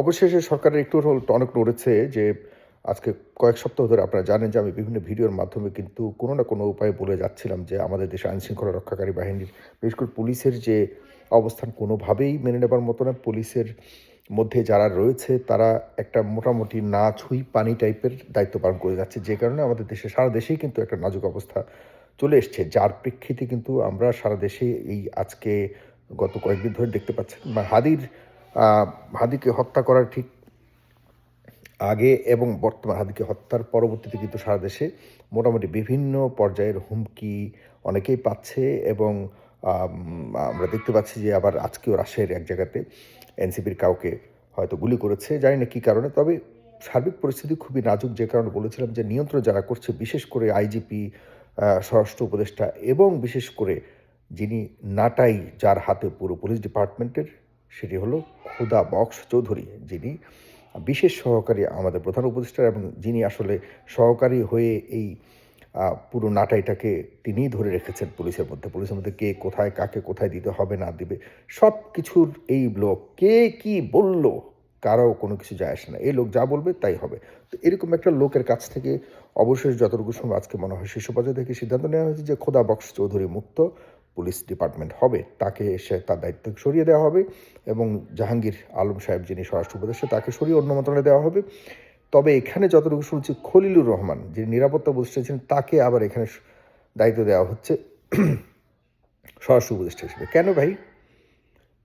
অবশেষে সরকারের একটু হল টনক নড়েছে যে আজকে কয়েক সপ্তাহ ধরে আপনারা জানেন যে আমি বিভিন্ন ভিডিওর মাধ্যমে কিন্তু কোনো না কোনো উপায়ে বলে যাচ্ছিলাম যে আমাদের দেশে আইনশৃঙ্খলা রক্ষাকারী বাহিনীর, বিশেষ করে পুলিশের যে অবস্থান কোনোভাবেই মেনে নেবার মতো না। পুলিশের মধ্যে যারা রয়েছে তারা একটা মোটামুটি না ছুঁই পানি টাইপের দায়িত্ব পালন করে যাচ্ছে। যে কারণে আমাদের দেশে, সারা দেশেই কিন্তু একটা নাজুক অবস্থা চলে এসছে। যার প্রেক্ষিতে কিন্তু আমরা সারা দেশে এই আজকে গত কয়েকদিন ধরে দেখতে পাচ্ছেন বা হাদির হাদিকে হত্যা করার ঠিক আগে এবং বর্তমান হাদিকে হত্যার পরবর্তীতে কিন্তু সারা দেশে মোটামুটি বিভিন্ন পর্যায়ের হুমকি অনেকেই পাচ্ছে এবং আমরা দেখতে পাচ্ছি যে আবার আজকেও রাজশাহীর এক জায়গাতে এনসিপির কাউকে হয়তো গুলি করেছে, জানি না কী কারণে, তবে সার্বিক পরিস্থিতি খুবই নাজুক যে কারণে বলেছিলাম যে নিয়ন্ত্রণ যারা করছে, বিশেষ করে আইজিপি স্বরাষ্ট্র উপদেষ্টা এবং বিশেষ করে যিনি নাটাই যার হাতে পুরো পুলিশ ডিপার্টমেন্টের সেটি হলো খুদা বক্স চৌধুরী, যিনি বিশেষ সহকারী আমাদের প্রধান উপদেষ্টা এবং যিনি আসলে সহকারী হয়ে এই পুরো নাটাইটাকে তিনিই ধরে রেখেছেন পুলিশের মধ্যে। পুলিশের মধ্যে কে কোথায়, কাকে কোথায় দিতে হবে, না দিবে সব কিছুর এই লোক কে কি বলল কারও কোনো কিছু যায় আসে না। এই লোক যা বলবে তাই হবে। তো এরকম একটা লোকের কাছ থেকে অবশেষ যতটুকু সময় আজকে মনে হয় শীর্ষ পর্যায়ে থেকে সিদ্ধান্ত নেওয়া হয়েছে যে খোদা বক্স চৌধুরী মুক্ত। পুলিশ ডিপার্টমেন্ট হবে, তাকে এসে তার দায়িত্ব সরিয়ে দেওয়া হবে এবং জাহাঙ্গীর আলম সাহেব যিনি স্বরাষ্ট্র উপদেষ্টা, তাকে সরিয়ে অন্য মন্ত্রণালয়ে দেওয়া হবে। তবে এখানে যতটুকু শুনছি, খলিলুর রহমান যিনি নিরাপত্তা উপদেষ্টা ছিলেন, তাকে আবার এখানে দায়িত্ব দেওয়া হচ্ছে স্বরাষ্ট্র উপদেষ্টা হিসেবে। কেন ভাই?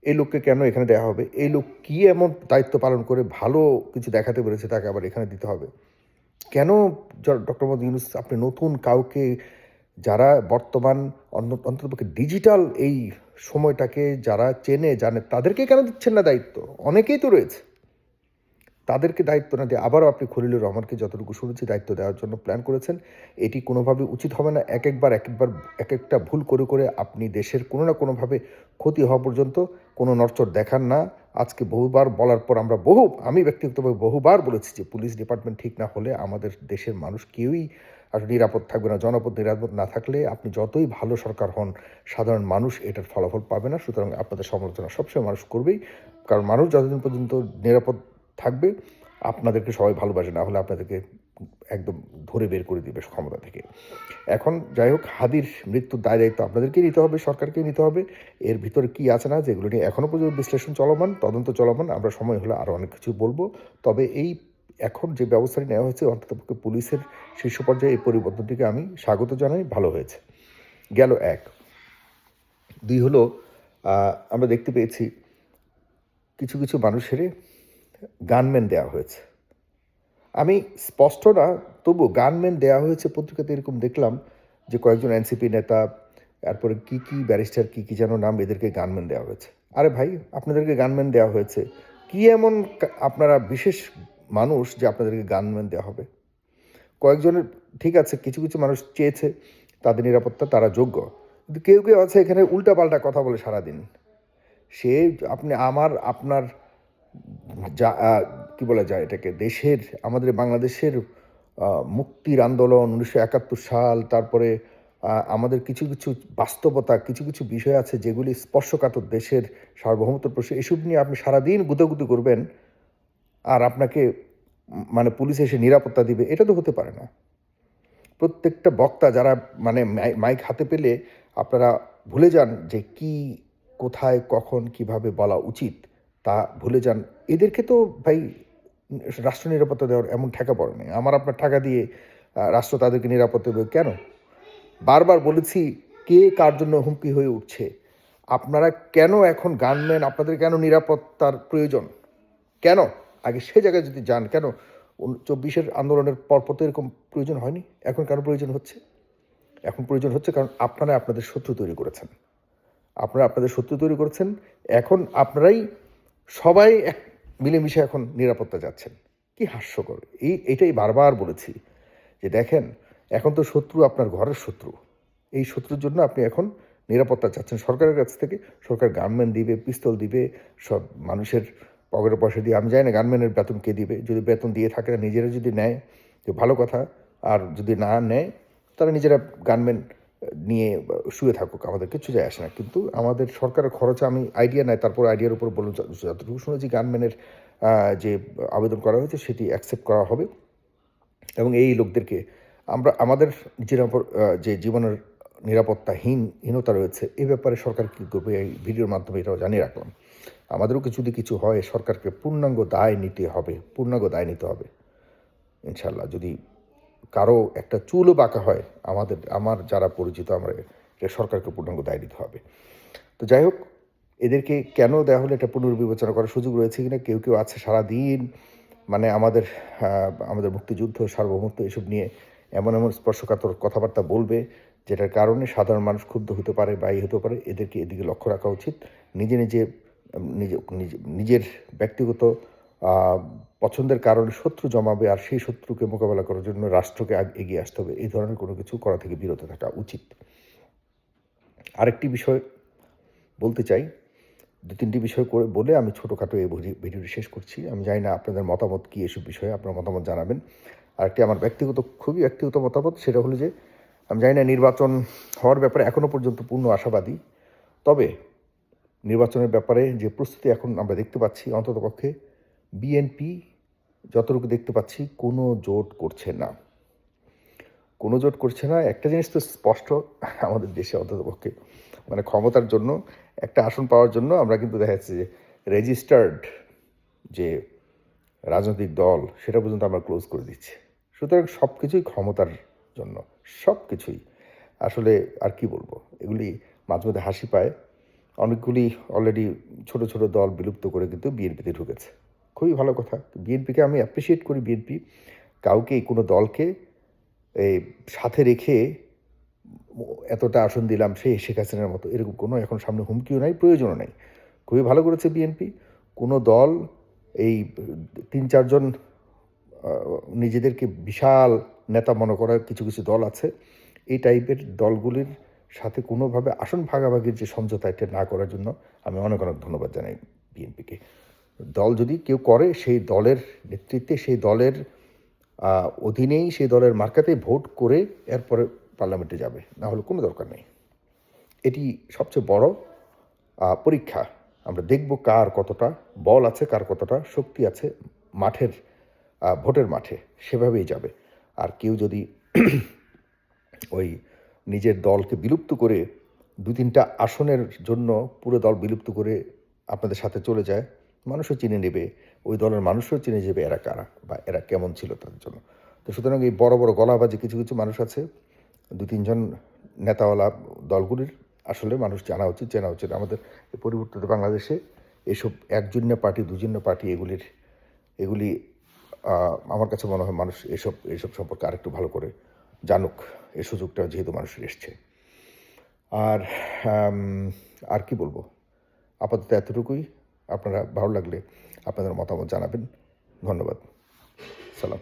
এই লোককে কেন এখানে দেওয়া হবে? এই লোক কি এমন দায়িত্ব পালন করে ভালো কিছু দেখাতে পেরেছে, তাকে আবার এখানে দিতে হবে? কেন ডক্টর মোহাম্মদ ইউনুস, আপনি নতুন কাউকে যারা বর্তমান অন্ততপক্ষে ডিজিটাল এই সময়টাকে যারা চেনে, জানে, তাদেরকে কেন দিচ্ছেন না দায়িত্ব? অনেকেই তো রয়েছে। তাদেরকে দায়িত্ব না দিয়ে আবারও আপনি খলিলুর রহমানকে যতটুকু শুনেছি দায়িত্ব দেওয়ার জন্য প্ল্যান করেছেন। এটি কোনোভাবে উচিত হবে না। এক একবার এক একবার, এক একটা ভুল করে করে আপনি দেশের কোনো না কোনোভাবে ক্ষতি হওয়া পর্যন্ত কোনো নড়চড় দেখান না। আজকে বহুবার বলার পর আমরা বহু, আমি ব্যক্তিগতভাবে বহুবার বলেছি যে পুলিশ ডিপার্টমেন্ট ঠিক না হলে আমাদের দেশের মানুষ কেউই আর নিরাপদ থাকবে না, জনপদ নিরাপদ না থাকলে আপনি যতই ভালো সরকার হন, সাধারণ মানুষ এটার ফলাফল পাবে না। সুতরাং আপনাদের সমালোচনা সবসময় মানুষ করবেই। কারণ মানুষ যতদিন পর্যন্ত নিরাপদ থাকবে, আপনাদেরকে সবাই ভালোবাসে, না হলে আপনাদেরকে একদম ধরে বের করে দিবে ক্ষমতা থেকে। এখন যাই হোক, হাদির মৃত্যুর দায় দায়িত্ব আপনাদেরকেই নিতে হবে, সরকারকেই নিতে হবে। এর ভিতরে কি আছে না, যেগুলো নিয়ে এখনও পর্যন্ত বিশ্লেষণ চলমান, তদন্ত চলমান, আমরা সময় হলে আরও অনেক কিছু বলব। তবে এই এখন যে ব্যবস্থাটি নেওয়া হয়েছে, অন্ততপক্ষে পুলিশের শীর্ষ পর্যায়ে এই পরিবর্তনটিকে আমি স্বাগত জানাই, ভালো হয়েছে। গেল এক। দুই হলো আমরা দেখতে পেয়েছি কিছু কিছু মানুষের গানম্যান দেওয়া হয়েছে। আমি স্পষ্ট না তবু গানম্যান দেওয়া হয়েছে পত্রিকাতে এরকম দেখলাম যে কয়েকজন এনসিপি নেতা, তারপরে কি কি ব্যারিস্টার, কি কি যেন নাম এদেরকে গানম্যান দেওয়া হয়েছে। আরে ভাই, আপনাদেরকে গানম্যান দেওয়া হয়েছে। কি এমন আপনারা বিশেষ মানুষ যে আপনাদেরকে গানম্যান দেওয়া হবে। কয়েকজনের, ঠিক আছে, কিছু কিছু মানুষ চেয়েছে তাদের নিরাপত্তা, তারা যোগ্য। কিন্তু কেউ কেউ আছে এখানে উল্টাপাল্টা কথা বলে সারাদিন। সে আপনি আমার, আপনার যা কী বলা যায় এটাকে, দেশের, আমাদের বাংলাদেশের মুক্তির আন্দোলন উনিশশো একাত্তর সাল, তারপরে আমাদের কিছু কিছু বাস্তবতা, কিছু কিছু বিষয় আছে যেগুলি স্পর্শকাতর দেশের সার্বভৌমত্ব প্রশ্ন, এসব নিয়ে আপনি সারাদিন গুতাগুতি করবেন। আপনাকে মানে পুলিশ এসে নিরাপত্তা দিবে, এটা তো হতে পারে না। প্রত্যেকটা বক্তা যারা মানে মাই- মাইক হাতে পেলে আপনারা ভুলে যান যে কি, কোথায়, কখন, কীভাবে বলা উচিত, তা ভুলে যান। এদেরকে তো ভাই, রাষ্ট্র নিরাপত্তা দেওয়ার এমন ঠেকা পড়ে নেই। আমার আপনার টাকা দিয়ে রাষ্ট্র তাদেরকে নিরাপত্তা দেবে কেন? বারবার বলেছি, কে কার জন্য হুমকি হয়ে উঠছে? আপনারা কেন এখন গানম্যান আপনাদের কেন নিরাপত্তার প্রয়োজন? কেন? আগে সে জায়গায় যদি যান, কেন? চব্বিশের আন্দোলনের পরপর তো এরকম প্রয়োজন হয়নি। এখন কেন প্রয়োজন হচ্ছে? এখন প্রয়োজন হচ্ছে কারণ আপনারা আপনাদের শত্রু তৈরি করেছেন। আপনারা আপনাদের শত্রু তৈরি করেছেন। এখন আপনারাই সবাই এক মিলেমিশে এখন নিরাপত্তা যাচ্ছেন। কি হাস্যকর। এই এটাই বারবার বলেছি যে দেখেন, এখন তো শত্রু আপনার ঘরের শত্রু। এই শত্রুর জন্য আপনি এখন নিরাপত্তা চাচ্ছেন। সরকারের কাছ থেকে সরকার গার্মেন্ট দিবে, পিস্তল দিবে, সব মানুষের পকেটে পয়সা দিয়ে আমি জানি না গানম্যানের বেতন কে দিবে। যদি বেতন দিয়ে থাকে না নিজেরা যদি নেয় তো ভালো কথা। আর যদি না নেয় তারা নিজেরা গানম্যান নিয়ে শুয়ে থাকুক। আমাদের কিছু যায় আসে না। কিন্তু আমাদের সরকারের খরচে আমি আইডিয়া নেয় তারপর আইডিয়ার উপর বলুন যতটুকু শুনেছি গানম্যানের যে আবেদন করা হয়েছে সেটি অ্যাকসেপ্ট করা হবে। এবং এই লোকদেরকে আমরা আমাদের আহ, যে জীবনের নিরাপত্তাহীন হীনতা রয়েছে এ ব্যাপারে সরকার কী করবে? এই ভিডিওর মাধ্যমে এটাও জানিয়ে রাখলাম। আমাদেরও কিছু যদি কিছু হয় সরকারকে পূর্ণাঙ্গ দায় নিতে হবে পূর্ণাঙ্গ দায় নিতে হবে। ইনশাল্লাহ যদি কারও একটা চুলও বাঁকা হয় আমাদের আমার যারা পরিচিত আমরা এটা সরকারকে পূর্ণাঙ্গ দায় নিতে হবে। তো যাই হোক এদেরকে কেন দেওয়া হলে এটা পুনর্বিবেচনা করার সুযোগ রয়েছে কিনা কেউ কেউ আছে সারাদিন মানে আমাদের আমাদের মুক্তিযুদ্ধ সার্বভৌমত্ব এসব নিয়ে এমন এমন স্পর্শকাতর কথাবার্তা বলবে যেটার কারণে সাধারণ মানুষ ক্ষুব্ধ হতে পারে বা হতে পারে। এদেরকে এদিকে লক্ষ্য রাখা উচিত। নিজে নিজে উম, নিজে নিজে- নিজের ব্যক্তিগত পছন্দের কারণে শত্রু জমাবে আর সেই শত্রুকে মোকাবেলা করার জন্য রাষ্ট্রকে এগিয়ে আসতে হবে। এই ধরনের কোনো কিছু করা থেকে বিরত থাকা উচিত। আরেকটি বিষয় বলতে চাই। দু, তিনটি বিষয় করে বলে আমি ছোটোখাটো এই ভিডি- ভিডিওটি শেষ করছি। আমি জানি না আপনাদের মতামত কী এসব বিষয়ে, আপনার মতামত জানাবেন। আরেকটি আমার ব্যক্তিগত, খুবই ব্যক্তিগত মতামত, সেটা হলো যে, আমি জানি না নির্বাচন হওয়ার ব্যাপারে এখনও পর্যন্ত পূর্ণ আশাবাদী। তবে নির্বাচনের ব্যাপারে যে প্রস্তুতি এখন আমরা দেখতে পাচ্ছি অন্ততপক্ষে বিএনপি যতটুকু দেখতে পাচ্ছি কোনো জোট করছে না। কোনো জোট করছে না, একটা জিনিস তো স্পষ্ট আমাদের দেশে অন্ততপক্ষে মানে ক্ষমতার জন্য, একটা আসন পাওয়ার জন্য আমরা কিন্তু দেখা যাচ্ছে যে রেজিস্টার্ড যে রাজনৈতিক দল, সেটা পর্যন্ত আমরা ক্লোজ করে দিচ্ছি। সুতরাং সব কিছুই ক্ষমতার জন্য সব কিছুই আসলে আর কি বলব, এগুলি মাঝে মধ্যে হাসি পায়। অনেকগুলি অলরেডি ছোট ছোট দল বিলুপ্ত করে কিন্তু বিএনপিতে ঢুকেছে। খুবই ভালো কথা। বিএনপিকে আমি অ্যাপ্রিসিয়েট করি বিএনপি কাউকে কোনো দলকে এই সাথে রেখে এতটা আসন দিলাম সে শেখ হাসিনার মতো। এরকম কোনো এখন সামনে হুমকিও নাই, প্রয়োজনও নাই। খুবই ভালো করেছে বিএনপি কোনো দল এই তিন চারজন নিজেদেরকে বিশাল নেতা মনে করার কিছু কিছু দল আছে। এই টাইপের দলগুলির সাথে কোনোভাবে আসন ভাগাভাগির যে সমঝোতা এটা না করার জন্য আমি অনেক অনেক ধন্যবাদ জানাই বিএনপিকে। দল যদি কেউ করে, সেই দলের নেতৃত্বে, সেই দলের অধীনেই, সেই দলের মার্কাতেই ভোট করে এরপরে পার্লামেন্টে যাবে, না হলে কোনো দরকার নেই। এটি সবচেয়ে বড় পরীক্ষা। আমরা দেখব কার কতটা, বল আছে কার কতটা, শক্তি আছে মাঠের ভোটের মাঠে, সেভাবেই যাবে। আর কেউ যদি ওই নিজের দলকে বিলুপ্ত করে দু তিনটা আসনের জন্য পুরো দল বিলুপ্ত করে আপনাদের সাথে চলে যায়, মানুষও চিনে নেবে, ওই দলের মানুষও চিনে যাবে এরা কারা বা এরা কেমন ছিল তাদের জন্য। তো সুতরাং এই বড় বড় গলাবাজি কিছু কিছু মানুষ আছে, দু তিনজন নেতাওয়ালা দলগুলির আসলে মানুষ জানা উচিত, চেনা উচিত। আমাদের পরিবর্তিত বাংলাদেশে এসব একজন্য পার্টি, দুজন্য পার্টি এগুলির, এগুলি আমার কাছে মনে হয় মানুষ এসব এসব সম্পর্কে আরেকটু ভালো করে জানুক, এ সুযোগটা যেহেতু মানুষের এসছে। আর আর কি বলব? আপাতত এতটুকুই। আপনারা ভালো লাগলে আপনাদের মতামত জানাবেন। ধন্যবাদ। সালাম।